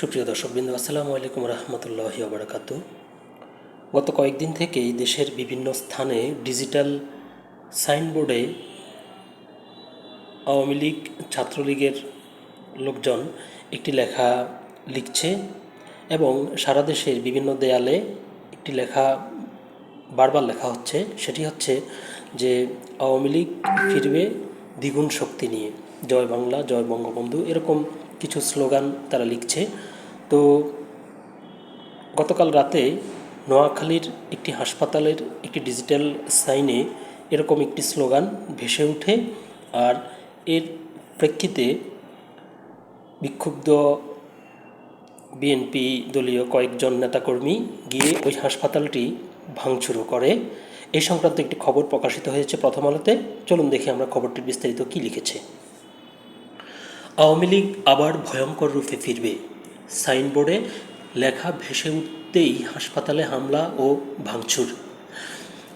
সুপ্রিয় দর্শকবৃন্দ আসসালামু আলাইকুম রহমতুল্লাহি ওবরাকাতু গত কয়েকদিন থেকেই দেশের বিভিন্ন স্থানে ডিজিটাল সাইনবোর্ডে আওয়ামী লীগ ছাত্রলীগের লোকজন একটি লেখা লিখছে এবং সারা দেশের বিভিন্ন দেয়ালে একটি লেখা বারবার লেখা হচ্ছে। সেটি হচ্ছে যে আওয়ামী লীগ ফিরবে দ্বিগুণ শক্তি নিয়ে। জয় বাংলা, জয় বঙ্গবন্ধু, এরকম কিছু স্লোগান তারা লিখছে। তো গতকাল রাতে নোয়াখালীর একটি হাসপাতালের একটি ডিজিটাল সাইনে এরকম একটি স্লোগান ভেসে ওঠে আর এর প্রেক্ষিতে বিক্ষুব্ধ বিএনপি দলীয় কয়েকজন নেতাকর্মী গিয়ে ওই হাসপাতালটি ভাঙচুরও করে। এই সংক্রান্ত একটি খবর প্রকাশিত হয়েছে প্রথম আলোতে। চলুন দেখি আমরা খবরটির বিস্তারিত কী লিখেছে। আওয়ামী লীগ আবার ভয়ঙ্কর রূপে ফিরবে। সাইনবোর্ডে লেখা, ভেসে উঠতেই হাসপাতালে হামলা ও ভাঙচুর।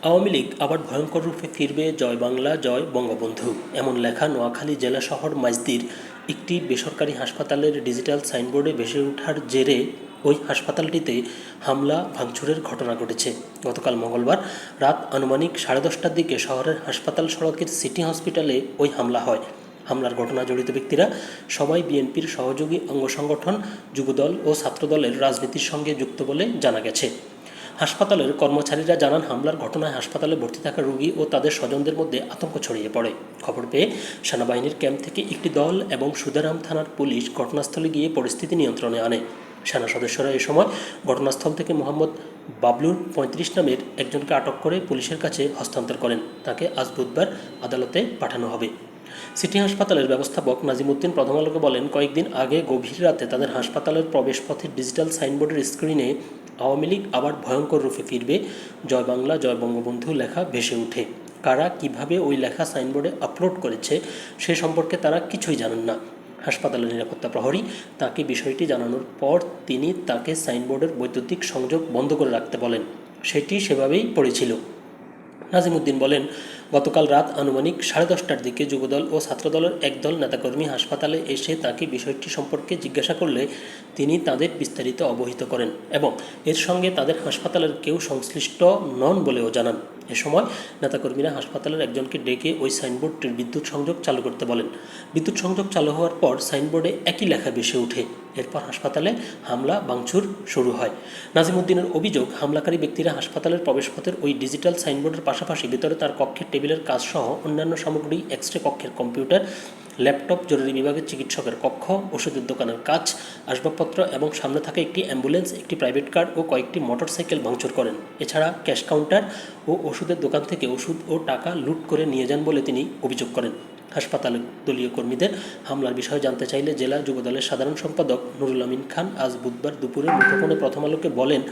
আওয়ামী লীগ আবার ভয়ঙ্কর রূপে ফিরবে, জয় বাংলা, জয় বঙ্গবন্ধু। এমন লেখা নোয়াখালী জেলা শহর মাইজদির একটি বেসরকারি হাসপাতালের ডিজিটাল সাইনবোর্ডে ভেসে ওঠার জেরে ওই হাসপাতালটিতে হামলা, ভাঙচুরের ঘটনা ঘটেছে। গতকাল মঙ্গলবার রাত আনুমানিক সাড়ে দশটার দিকে শহরের হাসপাতাল সড়কের সিটি হসপিটালে ওই হামলা হয়। হামলার ঘটনা জড়িত ব্যক্তিরা সবাই বিএনপির সহযোগী অঙ্গ সংগঠন, যুবদল ও ছাত্রদলের রাজনীতির সঙ্গে যুক্ত বলে জানা গেছে। হাসপাতালের কর্মচারীরা জানান, হামলার ঘটনায় হাসপাতালে ভর্তি থাকা রোগী ও তাদের স্বজনদের মধ্যে আতঙ্ক ছড়িয়ে পড়ে। খবর পেয়ে সেনাবাহিনীর ক্যাম্প থেকে একটি দল এবং সুদারাম থানার পুলিশ ঘটনাস্থলে গিয়ে পরিস্থিতি নিয়ন্ত্রণে আনে। সেনা সদস্যরা এ সময় ঘটনাস্থল থেকে মোহাম্মদ বাবলুর পঁয়ত্রিশ নামের একজনকে আটক করে পুলিশের কাছে হস্তান্তর করেন। তাকে আজ বুধবার আদালতে পাঠানো হবে। সিটি হাসপাতালের ব্যবস্থাপক নাজিমুদ্দিন প্রথম আলোকে বলেন, কয়েকদিন আগে গভীর রাতে তাদের হাসপাতালের প্রবেশপথের ডিজিটাল সাইনবোর্ডের স্ক্রিনে আওয়ামী লীগ আবার ভয়ঙ্কর রূপে ফিরবে। জয় বাংলা, জয় বঙ্গবন্ধু লেখা ভেসে ওঠে। কারা কীভাবে ওই লেখা সাইনবোর্ডে আপলোড করেছে সে সম্পর্কে তারা কিছুই জানেন না। হাসপাতালের নিরাপত্তা প্রহরী তাকে বিষয়টি জানানোর পর তিনি তাকে সাইনবোর্ডের বৈদ্যুতিক সংযোগ বন্ধ করে রাখতে বলেন। সেটি সেভাবেই পড়েছিল। নাজিমুদ্দিন বলেন, গতকাল রাত আনুমানিক সাড়ে দশটার দিকে যুবদল ও ছাত্রদলের একদল নেতাকর্মী হাসপাতালে এসে তাকে বিষয়টি সম্পর্কে জিজ্ঞাসা করলে তিনি তাদের বিস্তারিত অবহিত করেন এবং এর সঙ্গে তাদের হাসপাতালের কেউ সংশ্লিষ্ট নন বলেও জানান। এ সময় নেতাকর্মীরা হাসপাতালের একজনকে ডেকে ওই সাইনবোর্ডটির বিদ্যুৎ সংযোগ চালু করতে বলেন। বিদ্যুৎ সংযোগ চালু হওয়ার পর সাইনবোর্ডে একই লেখা ভেসে ওঠে। এরপর হাসপাতালে হামলা, ভাঙচুর শুরু হয়। নাজিমুদ্দিনের অভিযোগ, হামলাকারী ব্যক্তিরা হাসপাতালের প্রবেশপথের ওই ডিজিটাল সাইনবোর্ডের পাশাপাশি ভিতরে তার কক্ষের টেবিলের কাজসহ অন্যান্য সামগ্রী এক্স রে কক্ষের কম্পিউটার ল্যাপটপ, জরুরি বিভাগের চিকিৎসকের কক্ষ, ওষুধের দোকানের কাজ, আসবাবপত্র এবং সামনে থাকা একটি অ্যাম্বুলেন্স, একটি প্রাইভেট কার ও কয়েকটি মোটরসাইকেল ভাঙচুর করেন। এছাড়া ক্যাশ কাউন্টার ও ওষুধের দোকান থেকে ওষুধ ও টাকা লুট করে নিয়ে যান বলে তিনি অভিযোগ করেন। হাসপাতালে দলীয় কর্মীদের হামলার বিষয়ে জানতে চাইলে জেলা যুবদলের সাধারণ সম্পাদক নুরুল আমিন খান আজ বুধবার দুপুরে মুঠোফোনে প্রথম আলোকে বলেন,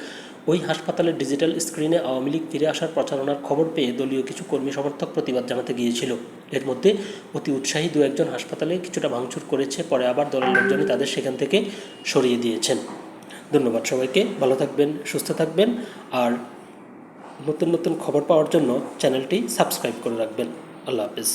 ওই হাসপাতালের ডিজিটাল স্ক্রিনে আওয়ামী লীগ ফিরে আসার প্রচারণার খবর পেয়ে দলীয় কিছু কর্মী সমর্থক প্রতিবাদ জানাতে গিয়েছিল। এর মধ্যে অতি উৎসাহী দু একজন হাসপাতালে কিছুটা ভাঙচুর করেছে, পরে আবার দলের লোকজনই তাদের সেখান থেকে সরিয়ে দিয়েছেন। ধন্যবাদ সবাইকে, ভালো থাকবেন, সুস্থ থাকবেন, আর নতুন নতুন খবর পাওয়ার জন্য চ্যানেলটি সাবস্ক্রাইব করে রাখবেন। আল্লাহ হাফিজ।